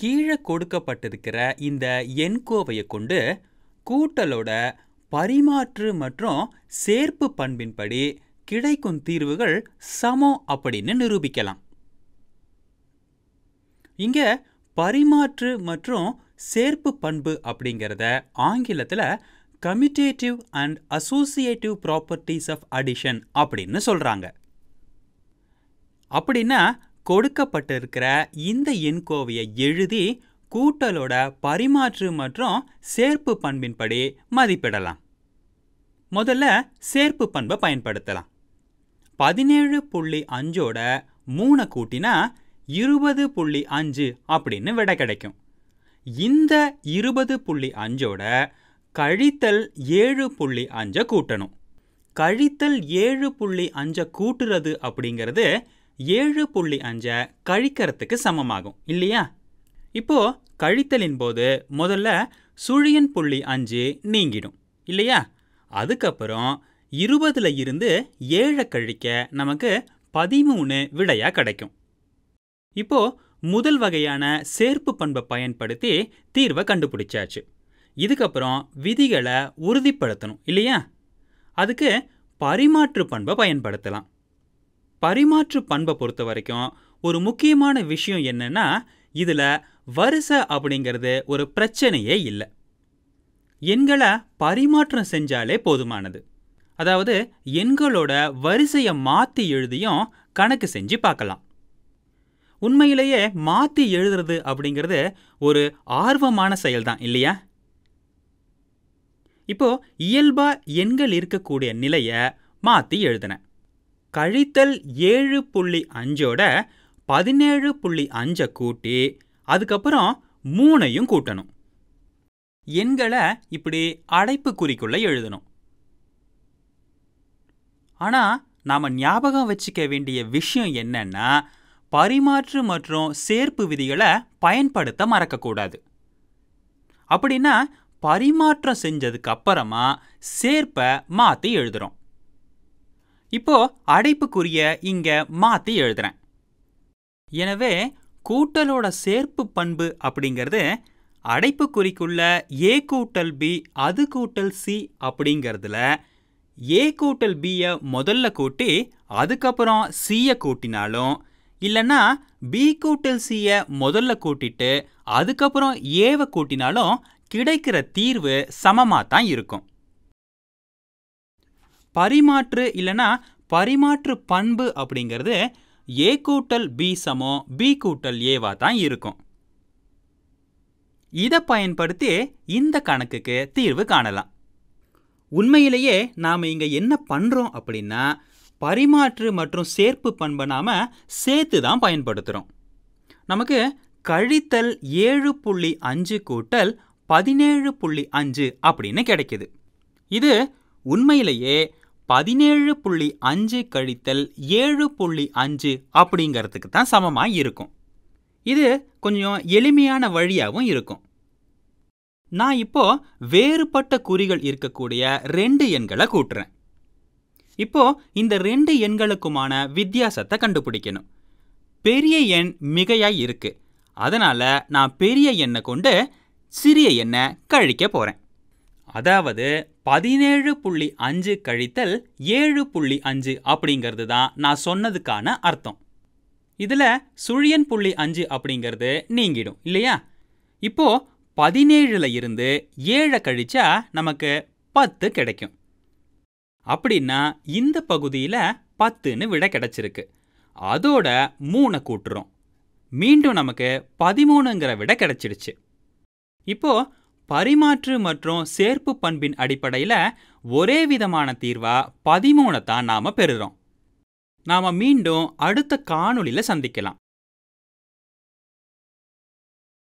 கீழே கொடுக்கப்பட்டிருக்கிற இந்த எண்கோவையை கொண்டு கூட்டலோட பரிமாற்று மற்றும் சேர்ப்பு பண்பின்படி கிடைக்கும் தீர்வுகள் சமம் அப்படின்னு நிரூபிக்கலாம். இங்கே பரிமாற்று மற்றும் சேர்ப்பு பண்பு அப்படிங்கிறத ஆங்கிலத்தில் commutative and associative properties of addition அப்படின்னு சொல்கிறாங்க அப்படின்னா கொடுக்கப்பட்டிருக்கிற இந்த எண்கோவையை எழுதி கூட்டலோட பரிமாற்று மற்றும் சேர்ப்பு பண்பின்படி மதிப்பிடலாம். முதல்ல சேர்ப்பு பண்பை பயன்படுத்தலாம். பதினேழு புள்ளி அஞ்சோட மூணை கூட்டினா இருபது புள்ளி அஞ்சு அப்படின்னு விடை கிடைக்கும். இந்த இருபது புள்ளி அஞ்சோட கழித்தல் ஏழு புள்ளி அஞ்சை கூட்டணும். கழித்தல் ஏழு புள்ளி அஞ்சை கூட்டுறது அப்படிங்கிறது ஏழு புள்ளி அஞ்சை கழிக்கிறதுக்கு சமமாகும் இல்லையா? இப்போ கழித்தலின் போது முதல்ல சுழியன் புள்ளி அஞ்சு நீங்கிடும் இல்லையா? அதுக்கப்புறம் இருபதுல இருந்து ஏழை கழிக்க நமக்கு பதிமூணு விடையாக கிடைக்கும். இப்போ முதல் வகையான சேர்ப்பு பண்பை பயன்படுத்தி தீர்வை கண்டுபிடிச்சாச்சு. இதுக்கப்புறம் விதிகளை உறுதிப்படுத்தணும் இல்லையா? அதுக்கு பரிமாற்று பண்பை பயன்படுத்தலாம். பரிமாற்று பண்பை பொறுத்த வரைக்கும் ஒரு முக்கியமான விஷயம் என்னன்னா இதில் வரிசை அப்படிங்கிறது ஒரு பிரச்சனையே இல்லை. எண்களை பரிமாற்றம் செஞ்சாலே போதுமானது. அதாவது எண்களோட வரிசையை மாற்றி எழுதியும் கணக்கு செஞ்சு பார்க்கலாம். உண்மையிலேயே மாற்றி எழுதுறது அப்படிங்கிறது ஒரு ஆர்வமான செயல்தான் இல்லையா? இப்போ இயல்பா எண்கள் இருக்கக்கூடிய நிலையை மாற்றி எழுதினேன். கழித்தல் ஏழு புள்ளி அஞ்சோட பதினேழு புள்ளி அஞ்சை கூட்டி அதுக்கப்புறம் மூணையும் கூட்டணும். எண்களை இப்படி அடைப்பு குறிக்குள்ளே எழுதணும். ஆனால் நாம் ஞாபகம் வச்சுக்க வேண்டிய விஷயம் என்னன்னா பரிமாற்று மற்றும் சேர்ப்பு விதிகளை பயன்படுத்த மறக்கக்கூடாது. அப்படின்னா பரிமாற்றம் செஞ்சதுக்கு அப்புறமா சேர்ப்பை மாற்றி எழுதுகிறோம் இப்போ அடைப்புக்குரிய இங்க மாற்றி எழுதுறேன். எனவே கூட்டலோட சேர்ப்பு பண்பு அப்படிங்கிறது அடைப்புக்குறிக்குள்ள ஏ கூட்டல் பி அது கூட்டல் சி அப்படிங்கிறதுல ஏ கூட்டல் பியை முதல்ல கூட்டி அதுக்கப்புறம் சியை கூட்டினாலும் இல்லைன்னா பி கூட்டல் சியை முதல்ல கூட்டிட்டு அதுக்கப்புறம் ஏவை கூட்டினாலும் கிடைக்கிற தீர்வு சமமாக தான் இருக்கும். பரிமாற்று இல்லைன்னா பரிமாற்று பண்பு அப்படிங்கிறது ஏ கூட்டல் பி சமோ பி கூட்டல் ஏவா தான் இருக்கும். இதை பயன்படுத்தி இந்த கணக்குக்கு தீர்வு காணலாம். உண்மையிலேயே நாம் இங்கே என்ன பண்ணுறோம் அப்படின்னா பரிமாற்று மற்றும் சேர்ப்பு பண்பை நாம் சேர்த்து தான் பயன்படுத்துகிறோம் நமக்கு கழித்தல் ஏழு புள்ளி அஞ்சு கூட்டல் பதினேழு புள்ளி அஞ்சு அப்படின்னு கிடைக்குது. இது உண்மையிலேயே பதினேழு புள்ளி அஞ்சு கழித்தல் ஏழு புள்ளி அஞ்சு அப்படிங்கிறதுக்கு தான் சமமாக இருக்கும். இது கொஞ்சம் எளிமையான வழியாகவும் இருக்கும். நான் இப்போ வேறுபட்ட குறிகள் இருக்கக்கூடிய ரெண்டு எண்களை கூட்டுறேன். இப்போ இந்த ரெண்டு எண்களுக்குமான வித்தியாசத்தை கண்டுபிடிக்கணும். பெரிய எண் மிகையாய் இருக்கு. அதனால நான் பெரிய எண்ணை கொண்டு சிறிய எண்ணை கழிக்க போறேன். அதாவது பதினேழு புள்ளி அஞ்சு கழித்தல் ஏழு புள்ளி அஞ்சு அப்படிங்கிறது தான் நான் சொன்னதுக்கான அர்த்தம். இதில் சுழியன் புள்ளி அஞ்சு அப்படிங்கிறது நீங்கிடும் இல்லையா? இப்போ பதினேழுல இருந்து ஏழை கழிச்சா நமக்கு பத்து கிடைக்கும். அப்படின்னா இந்த பகுதியில் பத்துன்னு விட கிடைச்சிருக்கு. அதோட மூணை கூட்டுறோம். மீண்டும் நமக்கு பதிமூணுங்கிற விட கிடைச்சிடுச்சு. இப்போ பரிமாற்று மற்றும் சேர்ப்பு பண்பின் அடிப்படையில் ஒரே விதமான தீர்வா பதிமூணை தான் நாம் பெறுறோம். நாம் மீண்டும் அடுத்த காணொளியில் சந்திக்கலாம்.